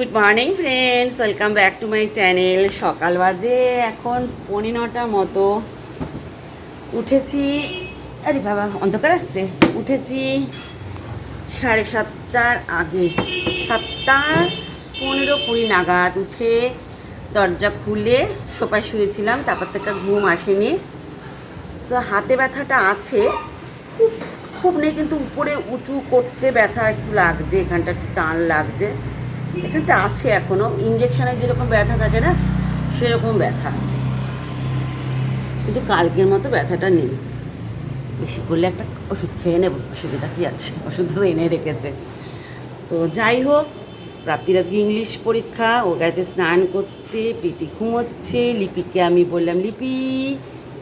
Good morning friends welcome back to my channel সকাল বাজে, এখন পৌনে নটা মতো। উঠেছি, আরে বাবা, অন্ধকার আসছে। উঠেছি সাড়ে সাতটার আগে। সাতটা পনেরো কুড়ি নাগাদ উঠে দরজা খুলে সোপায় শুয়েছিলাম, তারপর থেকে ঘুম আসেনি। তো হাতে ব্যথাটা আছে। খুব খুব নেই, কিন্তু উপরে উঁচু করতে ব্যথা একটু লাগছে, এখানটা একটু টান লাগছে। এখানটা আছে এখনও ইঞ্জেকশনে যেরকম ব্যথা থাকে না, সেরকম ব্যথা আছে। কিন্তু কালকের মতো ব্যথাটা নেই। বেশি করলে একটা ওষুধ খেয়ে নেব, অসুবিধা কী আছে? ওষুধ তো এনে রেখেছে। তো যাই হোক, প্রাপ্তির আজকে ইংলিশ পরীক্ষা ও গেছে স্নান করতে, প্রীতি ঘুমোচ্ছে, লিপিকে আমি বললাম, লিপি,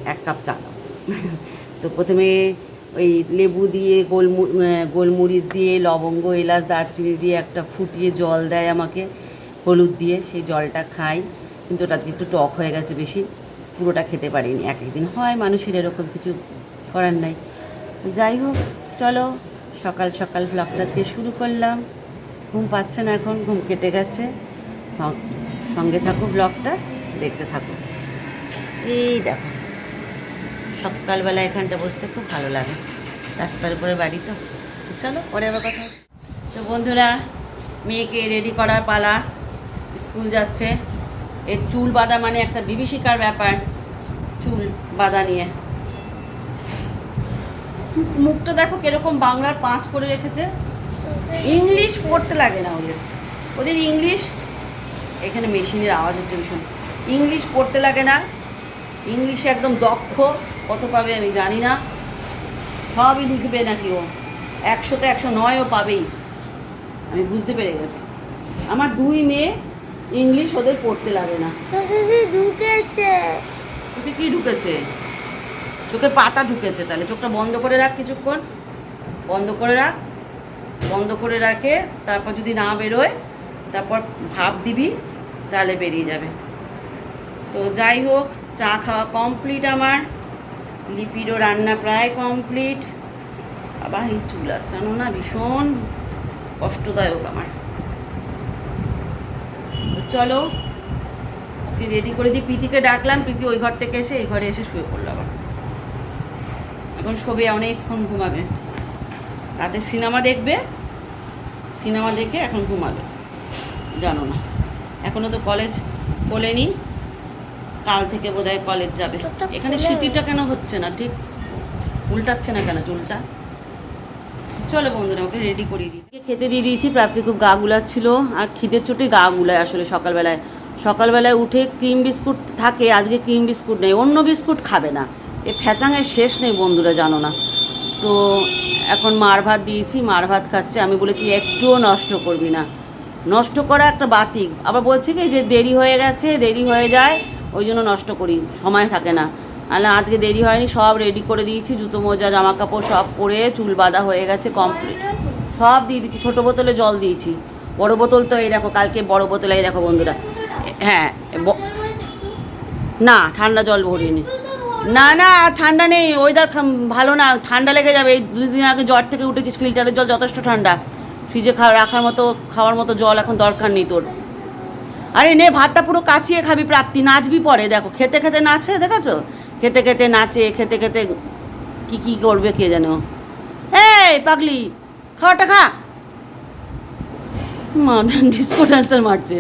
এক কাপ চা দাও। তো প্রথমে ওই লেবু দিয়ে, গোলমু গোলমরিচ দিয়ে, লবঙ্গ, এলাচ, দারচিনি দিয়ে একটা ফুটিয়ে জল দেয় আমাকে, হলুদ দিয়ে, সেই জলটা খাই। কিন্তু ওটা একটু টক হয়ে গেছে বেশি, পুরোটা খেতে পারিনি। এক একদিন হয়, মানুষের এরকম কিছু করার নাই। যাই হোক, চলো, সকাল সকাল ব্লগটা আজকে শুরু করলাম। ঘুম পাচ্ছে না এখন, ঘুম কেটে গেছে। সঙ্গে থাকো ব্লগটা দেখতে থাকো। এই দেখো। সকালবেলা এখানটা বসতে খুব ভালো লাগে। রাস্তার উপরে বাড়ি তো। চলো, পরে আবার কথা তো বন্ধুরা, মেয়েকে রেডি করার পালা। স্কুল যাচ্ছে। এর চুল বাঁধা মানে একটা বিভীষিকার ব্যাপার। চুল বাঁধা নিয়ে। মুখটা দেখো কীরকম বাংলার পাঁচ করে রেখেছে। ইংলিশ পড়তে লাগে না ওদের। ওদের ইংলিশ, এখানে মেশিনের আওয়াজ হচ্ছে ভীষণ। ইংলিশ পড়তে লাগে না। ইংলিশে একদম দক্ষ। কত পাবে আমি জানি না। সবই লিখবে নাকি ও? একশোতে একশো নয়ও পাবেই। আমি বুঝতে পেরে গেছি। আমার দুই মেয়ে ইংলিশ ওদের পড়তে লাগে না। ঢুকেছে। চোখে কি ঢুকেছে? চোখের পাতা ঢুকেছে তাহলে। চোখটা বন্ধ করে রাখ কিছুক্ষণ। বন্ধ করে রাখ। বন্ধ করে রাখে। তারপর যদি না বেরোয় তারপর ভাব দিবি তাহলে বেরিয়ে যাবে। তো যাই হোক চা খাওয়া কমপ্লিট আমার। লিপিরও রান্না প্রায় কমপ্লিট। আবার এই চুল আসানো না ভীষণ কষ্টদায়ক আমার। চলো, ওকে রেডি করে দিই প্রীতিকে ডাকলাম। প্রীতি ওই ঘর থেকে এসে এই ঘরে এসে শুয়ে পড়ল আবার। এখন শোবে অনেকক্ষণ ঘুমাবে। রাতে সিনেমা দেখবে, সিনেমা দেখে এখন ঘুমাবে। জানো না। এখনও তো কলেজ খোলেনি। কাল থেকে বোধহয় কলেজ যাবে। এখানে স্মৃতিটা কেন হচ্ছে না? ঠিক উল্টাচ্ছে না কেন চুলটা? চলো বন্ধুরা ওকে রেডি করিয়ে দিই। খেতে দিয়ে দিয়েছি প্রাপ্তি খুব গা গুলাচ্ছিল। আর খিদের চোটে গা গুলায় আসলে সকালবেলায়। সকালবেলায় উঠে ক্রিম বিস্কুট থাকে আজকে ক্রিম বিস্কুট নেই অন্য বিস্কুট খাবে না। এ ফ্যাচাঙের শেষ নেই বন্ধুরা জানো না। তো এখন মার ভাত দিয়েছি মার ভাত খাচ্ছে। আমি বলেছি একটুও নষ্ট করবি না। নষ্ট করা একটা বাতিক। আবার বলছে কি যে দেরি হয়ে গেছে দেরি হয়ে যায়। ওই জন্য নষ্ট করি, সময় থাকে না। আলে আজকে দেরি হয়নি, সব রেডি করে দিয়েছি, জুতো মোজা জামা কাপড় সব পরে চুল বাঁধা হয়ে গেছে কমপ্লিট সব দিয়ে দিচ্ছি, ছোটো বোতলে জল দিয়েছি। বড় বোতল তো এই দেখো, কালকে বড় বোতলে এই দেখো বন্ধুরা। হ্যাঁ না, ঠান্ডা জল ভরিনি। না না, ঠান্ডা নেই ওয়েদার ভালো না, ঠান্ডা লেগে যাবে। এই দুদিন আগে জ্বর থেকে উঠেছিস ফিল্টারের জল যথেষ্ট ঠান্ডা। ফ্রিজে রাখার মতো, খাওয়ার মতো জল এখন দরকার নেই তোর। আরে নে, ভাতটা পুরো কাচিয়ে খাবি, প্রাপ্তি। নাচবি পরে, দেখো, খেতে খেতে নাচে, দেখেছ? খেতে খেতে নাচে, খেতে খেতে কি কি করবে কে জানো? এই, পাগলি খাওয়াটা খা। মা ডিস্কো ডান্সার মারছে।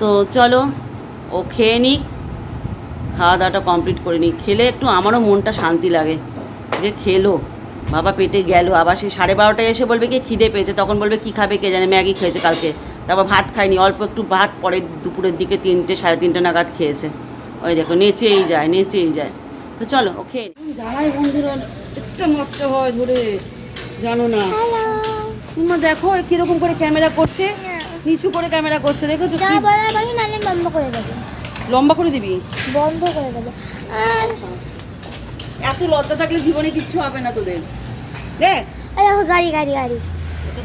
তো চলো, ও খেয়ে নিক খাওয়া দাওয়াটা কমপ্লিট করে নিই খেলে একটু আমারও মনটা শান্তি লাগে। যে খেলো, বাবা পেটে গেল, আবার সেই সাড়ে বারোটায় এসে বলবে, কি খিদে পেয়েছে? তখন বলবে, কি খাবে কে জানে? ম্যাগি খেয়েছে কালকে। তারপর ভাত খায়নি অল্প একটু ভাত পরে দুপুরের দিকে তিনটে সাড়ে তিনটে নাগাদ খেয়েছে। ওই দেখো নেচেই যায় নেচেই যায়। তো চলো ও খেয়ে বন্ধুরা একটা হয় ধরে জানো না। তোমরা দেখো কীরকম করে ক্যামেরা করছে। নিচু করে ক্যামেরা করছে দেখো বন্ধ করে দেবে। লম্বা করে দিবি? বন্ধ করে দেবে। আর এত লজ্জা থাকলে জীবনে কিচ্ছু হবে না তোদের। দেখ। এই দেখো গাড়ি গাড়ি গাড়ি।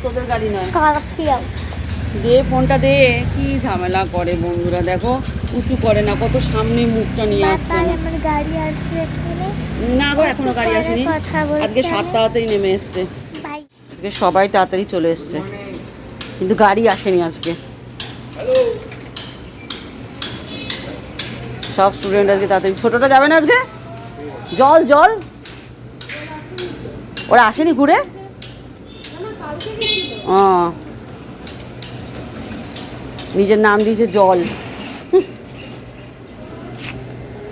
তোদের গাড়ি নয়। স্করপিও দে ফোনটা দে কি ঝামেলা করে বন্ধুরা? দেখো উঁচু করে না কত সামনে মুখটা নিয়ে আসছে। না গো এখনও গাড়ি আসেনি। আজকে সাত তাড়াতাড়ি নেমে এসছে। আজকে সবাই তাড়াতাড়ি চলে এসছে। কিন্তু গাড়ি আসেনি আজকে। সব স্টুডেন্ট আজকে তাড়াতাড়ি ছোটটা যাবে না আজকে? জল জল। ওরা আসেনি ঘুরে? ও। নিজের নাম দিয়েছে জল।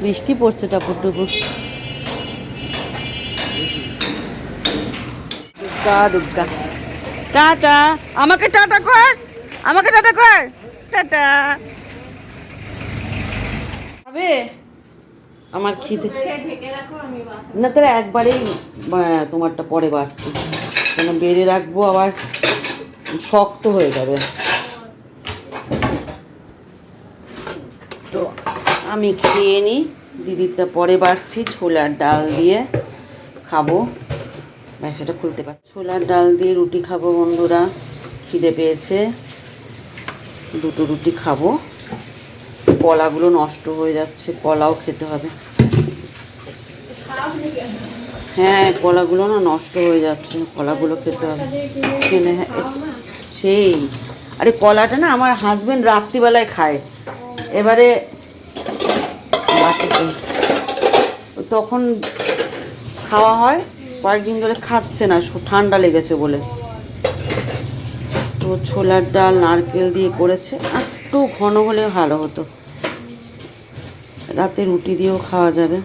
বৃষ্টি পড়ছে টাপুর টুপুর দুর্গা দুর্গা। টাটা। আমাকে টাটা কর। আমাকে টাটা কর। টাটা। হবে আমার খিদে। না তাহলে একবারেই তোমারটা পরে বাড়ছি। কেন বেড়ে রাখব আবার? শক্ত হয়ে যাবে। তো আমি খেয়ে নিই। দিদিরটা পরে বাড়ছি ছোলার ডাল দিয়ে খাব। ব্যাস সেটা খুলতে পার ছোলার ডাল দিয়ে রুটি খাব বন্ধুরা খিদে পেয়েছে। দুটো রুটি খাব। কলাগুলো নষ্ট হয়ে যাচ্ছে কলাও খেতে হবে। হ্যাঁ কলাগুলো না নষ্ট হয়ে যাচ্ছে কলাগুলো খেতে হবে। হ্যাঁ, সেই। আরে কলাটা না আমার হাজবেন্ড রাত্রিবেলায় খায়। এবারে বাটিতে তখন খাওয়া হয়, কয়েকদিন ধরে খাচ্ছে না ঠান্ডা লেগেছে বলে। তো ছোলার ডাল, নারকেল দিয়ে করেছে একটু ঘন হলে ভালো হতো। রাতে রুটি দিয়েও খাওয়া যাবে।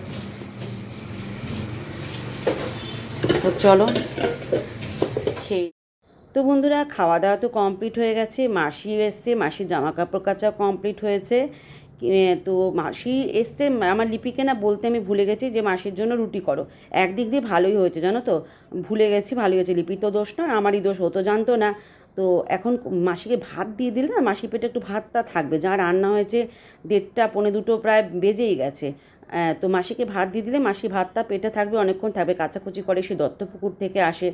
তো চলো তো বন্ধুরা খাওয়া দাওয়া তো কমপ্লিট হয়ে গেছে। মাসি এসছে, মাসির জামা কাপড় কাচা কমপ্লিট হয়েছে তো মাসি এসছে, আমার লিপিকে না বলতে আমি ভুলে গেছি যে মাসির জন্য রুটি করো। একদিক দিয়ে ভালোই হয়েছে, জানো তো? ভুলে গেছি, ভালোই হয়েছে। লিপির তো দোষ না, আমারই দোষ, ও তো জানতো না। তো এখন মাসিকে ভাত দিয়ে দিলে না মাসি পেটে একটু ভাতটা থাকবে। যা রান্না হয়েছে, দেড়টা, পৌনে দুটো প্রায় বেজেই গেছে। তো মাসিকে ভাত দিয়ে দিলে মাসি ভাতটা পেটে থাকবে, অনেকক্ষণ থাকবে, কাচাকুচি করে সে দত্তপুকুর থেকে আসে।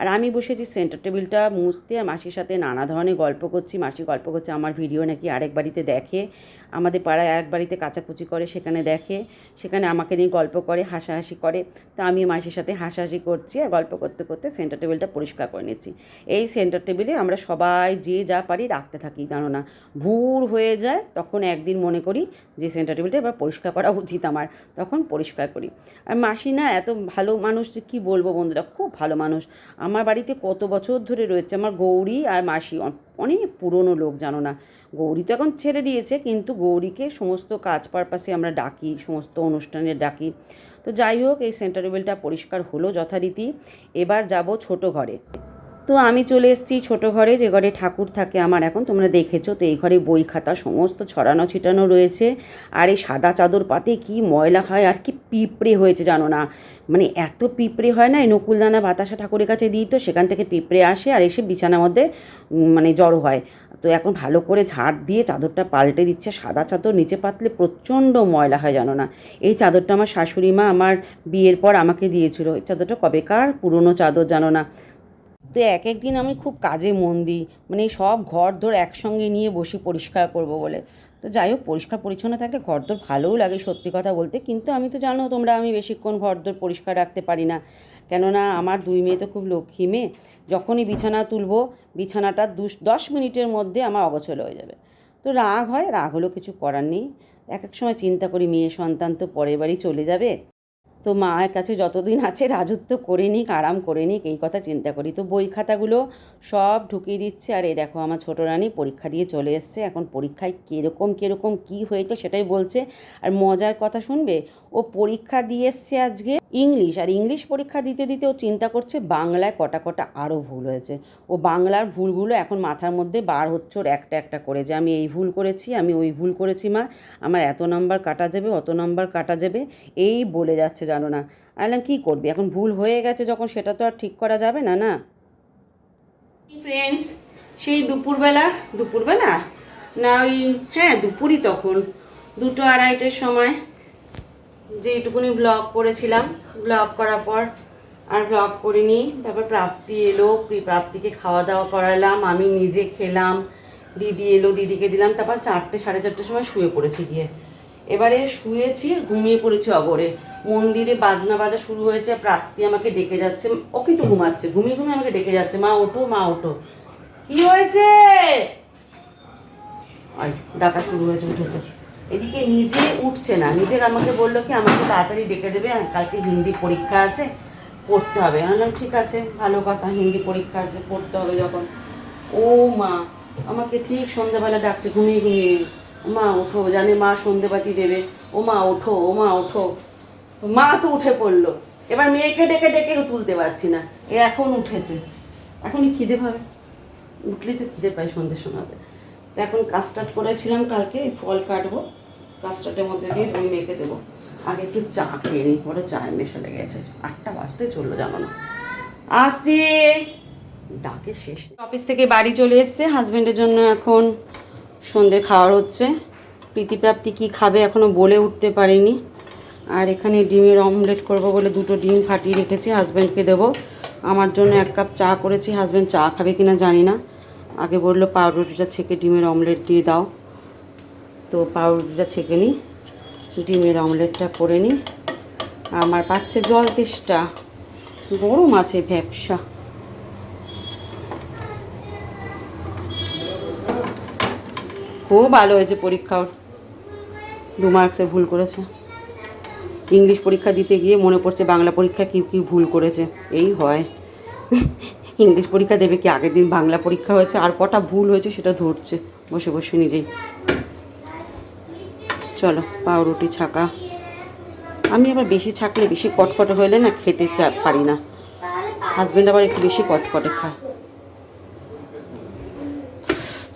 আর আমি বসেছি সেন্টার টেবিলটা মুছতে, আর মাসির সাথে নানা ধরনের গল্প করছি। মাসি গল্প করছে, আমার ভিডিও নাকি আরেক বাড়িতে দেখে। আমাদের পাড়ায় এক বাড়িতে কাচাকুচি করে, সেখানে দেখে। সেখানে আমাকে নিয়ে গল্প করে, হাসাহাসি করে। তো আমি মাসির সাথে হাসাহাসি করছি, আর গল্প করতে করতে সেন্টার টেবিলটা পরিষ্কার করে নিচ্ছি এই সেন্টার টেবিলে আমরা সবাই যে যা পারি রাখতে থাকি জানো না ভুর হয়ে যায়, তখন একদিন মনে করি যে সেন্টার টেবিলটা এবার পরিষ্কার করা উচিত আমার তখন পরিষ্কার করি। আর মাসি না এত ভালো মানুষ যে কী বলব বন্ধুরা, খুব ভালো মানুষ। আমার বাড়িতে কত বছর ধরে রয়েছে আমার গৌরী আর মাসি অনেক পুরনো লোক জানো না। গৌরী তো এখন ছেড়ে দিয়েছে, কিন্তু গৌরীকে সমস্ত কাজ পারপাসে আমরা ডাকি, সমস্ত অনুষ্ঠানে ডাকি। তো যাই হোক, এই সেন্টার টেবিলটা পরিষ্কার হলো যথারীতি। এবার যাব ছোট ঘরে। তো আমি চলে এসেছি ছোট ঘরে, যে ঘরে ঠাকুর থাকে আমার এখন, তোমরা দেখেছ তো, এই ঘরে বই খাতা, সমস্ত ছড়ানো ছিটানো রয়েছে। আর এই সাদা চাদর পাতে কি ময়লা হয়, আর কি পিঁপড়ে হয়েছে জানো না? মানে এত পিঁপড়ে হয় না, এই নকুলদানা বাতাসা ঠাকুরের কাছে দিই তো, সেখান থেকে পিঁপড়ে আসে আর এসে বিছানার মধ্যে মানে জড়ো হয়। তো এখন ভালো করে ঝাড় দিয়ে চাদরটা পাল্টে দিচ্ছে, সাদা চাদর নিচে পাতলে প্রচণ্ড ময়লা হয় জানো না। এই চাদরটা আমার শাশুড়ি মা আমার বিয়ের পর আমাকে দিয়েছিল, এই চাদরটা কবেকার পুরনো চাদর জানো না। তো এক এক দিন আমি খুব কাজে মন দিই। মানে সব ঘর দোর একসঙ্গে নিয়ে বসে পরিষ্কার করব বলে। তো যাই হোক, পরিষ্কার পরিচ্ছন্ন থাকলে ঘর দোর ভালোও লাগে সত্যি কথা বলতে। কিন্তু আমি তো জানো তোমরা, আমি বেশিক্ষণ ঘর দোর পরিষ্কার রাখতে পারি না। কেননা আমার দুই মেয়ে তো খুব লক্ষ্মী মেয়ে। যখনই বিছানা তুলবো, বিছানাটা দু দশ মিনিটের মধ্যে আমার অগোছল হয়ে যাবে। তো রাগ হয়, রাগ হলেও কিছু করার নেই। এক এক সময় চিন্তা করি, মেয়ে সন্তান তো পরের বাড়ি চলে যাবে। তো মায়ের কাছে যতদিন আছে রাজত্ব করে নিক, আরাম করে নিক, এই কথা চিন্তা করি। তো বই খাতাগুলো সব ঢুকিয়ে দিচ্ছে, আর এই দেখো আমার ছোটো রানী পরীক্ষা দিয়ে চলে এসছে। এখন পরীক্ষায় কীরকম কীরকম কী হয়েছে সেটাই বলছে। আর মজার কথা শুনবে, ও পরীক্ষা দিয়ে এসছে আজকে। ইংলিশ, আর ইংলিশ পরীক্ষা দিতে দিতে ও চিন্তা করছে বাংলায় কটা কটা আরও ভুল হয়েছে। ও বাংলার ভুলগুলো এখন মাথার মধ্যে বার হচ্ছে, ওর একটা একটা করে যে, আমি এই ভুল করেছি, আমি ওই ভুল করেছি, মা। আমার এত নাম্বার কাটা যাবে, অত নাম্বার কাটা যাবে। এই বলে যাচ্ছে, জানো না। আলাম কী করবি? এখন ভুল হয়ে গেছে যখন, সেটা তো আর ঠিক করা যাবে না না? ফ্রেন্ডস সেই দুপুরবেলা দুপুরবেলা? না, ওই হ্যাঁ দুপুরই তখন। দুটো আড়াইটের সময়। যেইটুকুনি ব্লগ করেছিলাম ব্লগ করার পর আর ব্লগ করিনি। তারপর প্রাপ্তি এলো প্রাপ্তিকে খাওয়া দাওয়া করালাম, আমি নিজে খেলাম, দিদি এলো, দিদিকে দিলাম, তারপর চারটে, সাড়ে চারটের সময় শুয়ে পড়েছি গিয়ে। এবারে শুয়েছি, ঘুমিয়ে পড়েছি অগরে। মন্দিরে বাজনা বাজা শুরু হয়েছে, প্রাপ্তি আমাকে ডেকে যাচ্ছে। ও কিন্তু ঘুমাচ্ছে, ঘুমিয়ে ঘুমিয়ে আমাকে ডেকে যাচ্ছে, মা, ওঠো মা, ওঠো। কি হয়েছে? ডাকা শুরু হয়েছে, উঠেছে। এদিকে নিজে উঠছে না। নিজে আমাকে বলল কি, আমাকে তাড়াতাড়ি ডেকে দেবে কালকে হিন্দি পরীক্ষা আছে, পড়তে হবে। আমি বললাম, ঠিক আছে, ভালো কথা, হিন্দি পরীক্ষা আছে, পড়তে হবে যখন। ও মা, আমাকে ঠিক সন্ধ্যাবেলা ডাকছে, ঘুমিয়ে ঘুমিয়ে। মা, ওঠো, জানে মা সন্ধেবাতি দেবে। ও মা, ওঠো, ও মা, ওঠো। মা তো উঠে পড়ল। এবার মেয়েকে ডেকে ডেকেও তুলতে পারছি না, এ এখন উঠেছে। এখনই খিদে পাবে? উঠলেই তো খিদে পাই সন্ধ্যের সময় এখন কাস্টার্ড করেছিলাম কালকে, ফল কাটবো। কাস্টার্ডের মধ্যে দিয়ে দই মেখে দেবো। আগে একটু চা খেয়ে নিই, ওটা চায়ের নেশা লেগে গেছে। আটটা বাজতে চলল জানো না। আসছি। ডাকে শেষ অফিস থেকে বাড়ি চলে এসছে হাজব্যান্ডের জন্য এখন সন্ধে খাওয়ার হচ্ছে। প্রীতিপ্রাপ্তি কি খাবে এখনও বলে উঠতে পারিনি। আর এখানে ডিমের অমলেট করব বলে দুটো ডিম ফাটিয়ে রেখেছি হাজব্যান্ডকে দেবো। আমার জন্য এক কাপ চা করেছি হাজব্যান্ড চা খাবে কিনা জানি না। আগে বলল পাউরুটিটা ছেঁকে ডিমের অমলেট দিয়ে দাও। তো পাউরুটিটা ছেঁকে নিই, ডিমের অমলেটটা করে নিই। আমার পাচ্ছে জল তেষ্টা, গরম আছে ব্যবসা খুব ভালো হয়েছে পরীক্ষা ওর দু মার্কসে ভুল করেছে। ইংলিশ পরীক্ষা দিতে গিয়ে মনে পড়ছে বাংলা পরীক্ষা কি কি ভুল করেছে, এই হয়। ইংলিশ পরীক্ষা দেবে কি আগের দিন বাংলা পরীক্ষা হয়েছে, আর কটা ভুল হয়েছে সেটা ধরছে, বসে বসে নিজেই। চলো, পাউরুটি ছাকা। আমি আবার বেশি ছাকলে বেশি কটকটে হলে না খেতে পারি না। হাজব্যান্ড আবার একটু বেশি কটকটে খায়।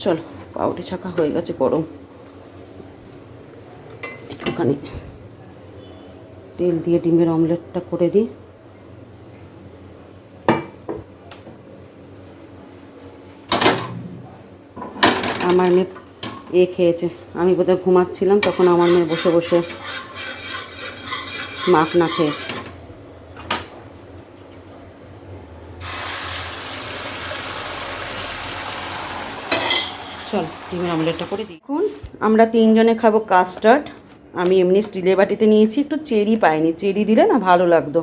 চলো, পাউরুটি ছাকা হয়ে গেছে গরম। একটুখানি তেল দিয়ে ডিমের অমলেটটা করে দিই। আমার মেয়ে এ খেয়েছে। আমি বোধহয় ঘুমাচ্ছিলাম, তখন আমার মেয়ে বসে বসে মাখ না খেয়েছে। চল, ডিমের অমলেটটা করে এখন আমরা তিনজনে খাব কাস্টার্ড। আমি এমনি স্টিলের বাটিতে নিয়েছি, একটু চেরি পাইনি। চেরি দিলে না ভালো লাগতো।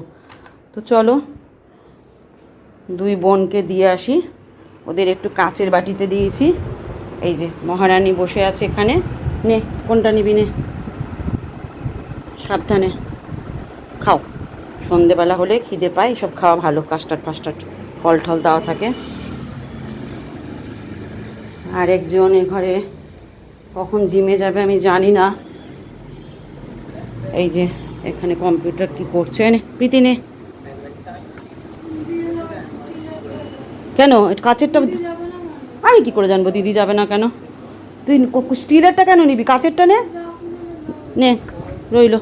তো চলো, দুই বোনকে দিয়ে আসি। ওদের একটু কাচের বাটিতে দিয়েছি। এই যে মহারানী বসে আছে এখানে। নে, কোনটা নিবি নে? সাবধানে। খাও। সন্ধেবেলা হলে খিদে পায়, এসব খাওয়া ভালো, কাস্টার্ড ফাস্টার্ড ফল টল দেওয়া থাকে। আর একজন এ ঘরে কখন জিমে যাবে আমি জানি না। এই যে, এখানে কম্পিউটার কি করছে? প্রীতি নে। কেন? এটা কাচেরটা আমি কি করে জানব? দিদি যাবে না কেন? তুই স্টিলেরটা কেন নিবি? কাচেরটা নে। নে রইল।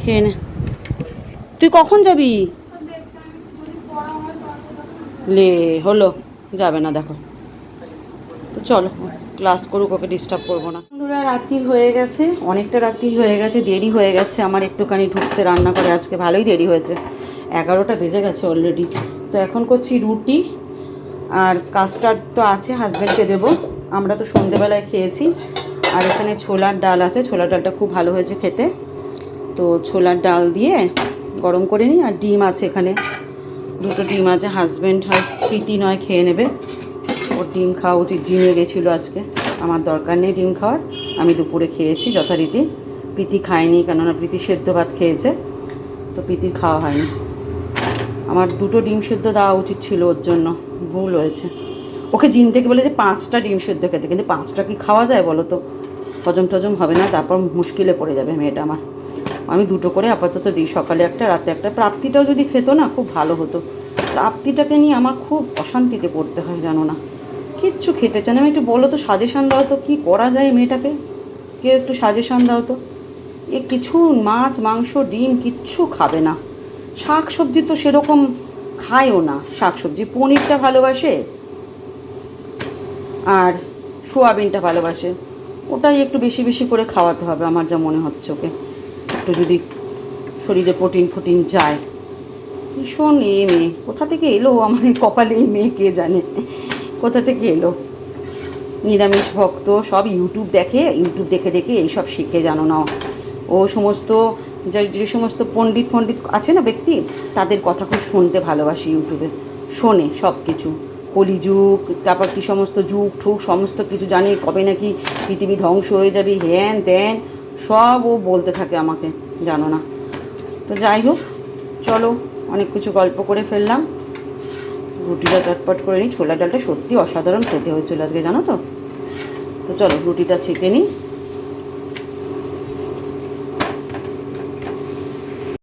খেয়ে নে। তুই কখন যাবি? লে হলো। যাবে না দেখো। তো চলো ক্লাস করুক ওকে ডিস্টার্ব করব না। বন্ধুরা রাত্রির হয়ে গেছে। অনেকটা রাত্রি হয়ে গেছে দেরি হয়ে গেছে। আমার একটুখানি ঢুকতে রান্না করে আজকে ভালোই দেরি হয়েছে। এগারোটা বেজে গেছে অলরেডি তো এখন করছি রুটি। আর কাস্টার্ড তো আছে হাজব্যান্ডকে দেবো। আমরা তো সন্ধেবেলায় খেয়েছি। আর এখানে ছোলার ডাল আছে, ছোলার ডালটা খুব ভালো হয়েছে খেতে। তো ছোলার ডাল দিয়ে গরম করে নিই, আর ডিম আছে এখানে। দুটো ডিম আছে হাজব্যান্ড আর প্রীতি নয়, খেয়ে নেবে। ওর ডিম খাওয়া উচিত, ডিমে গেছিল আজকে। আমার দরকার নেই ডিম খাওয়ার। আমি দুপুরে খেয়েছি যথারীতি। প্রীতি খায়নি, কেননা প্রীতি সেদ্ধ ভাত খেয়েছে। তো প্রীতির খাওয়া হয়নি। আমার দুটো ডিম সেদ্ধ দেওয়া উচিত ছিল ওর জন্য, ভুল হয়েছে। ওকে জিম থেকে বলে যে পাঁচটা ডিম সেদ্ধ খেতে, কিন্তু পাঁচটা কি খাওয়া যায় বলো তো? হজম টজম হবে না, তারপর মুশকিলে পড়ে যাবে মেয়েটা আমার। আমি দুটো করে আপাতত দিই, সকালে একটা, রাতে একটা। প্রাপ্তিটাও যদি খেতো না, খুব ভালো হতো। প্রাপ্তিটাকে নিয়ে আমার খুব অশান্তিতে পড়তে হয়, জানো না। কিচ্ছু খেতে চান আমি একটু বলো তো, সাজেশান দাও তো, কী করা যায় মেয়েটাকে? কেউ একটু সাজেশান দাও তো। এ কিছু মাছ, মাংস, ডিম কিচ্ছু খাবে না। শাক সবজি তো সেরকম খায়ও না শাক সবজি পনিরটা ভালোবাসে আর সোয়াবিনটা ভালোবাসে। ওটাই একটু বেশি বেশি করে খাওয়াতে হবে, আমার যা মনে হচ্ছে ওকে। একটু যদি শরীরে প্রোটিন ফোটিন যায়। ভীষণ এ মেয়ে। কোথা থেকে এলো আমার কপালে এই মেয়ে, কে জানে? কোথা থেকে এলো? নিরামিষ ভক্ত, সব ইউটিউব দেখে ইউটিউব দেখে দেখে এইসব শিখে জানো না। ও সমস্ত যে সমস্ত পণ্ডিত ফণ্ডিত আছে না ব্যক্তি, তাদের কথা খুব শুনতে ভালোবাসি ইউটিউবে। শোনে সব কিছু কলিযুগ, তারপর কি সমস্ত যুগ ঠুক, সমস্ত কিছু জানি, কবে নাকি পৃথিবী ধ্বংস হয়ে যাবে হ্যান ত্যান সব ও বলতে থাকে আমাকে, জানো না। তো যাই হোক, চলো, অনেক কিছু গল্প করে ফেললাম। রুটিটা চটপট করে নিই। ছোলা ডালটা সত্যি অসাধারণ খেতে হয়েছিল আজকে, জানো তো? তো চলো, রুটিটা ছেঁকে নিই।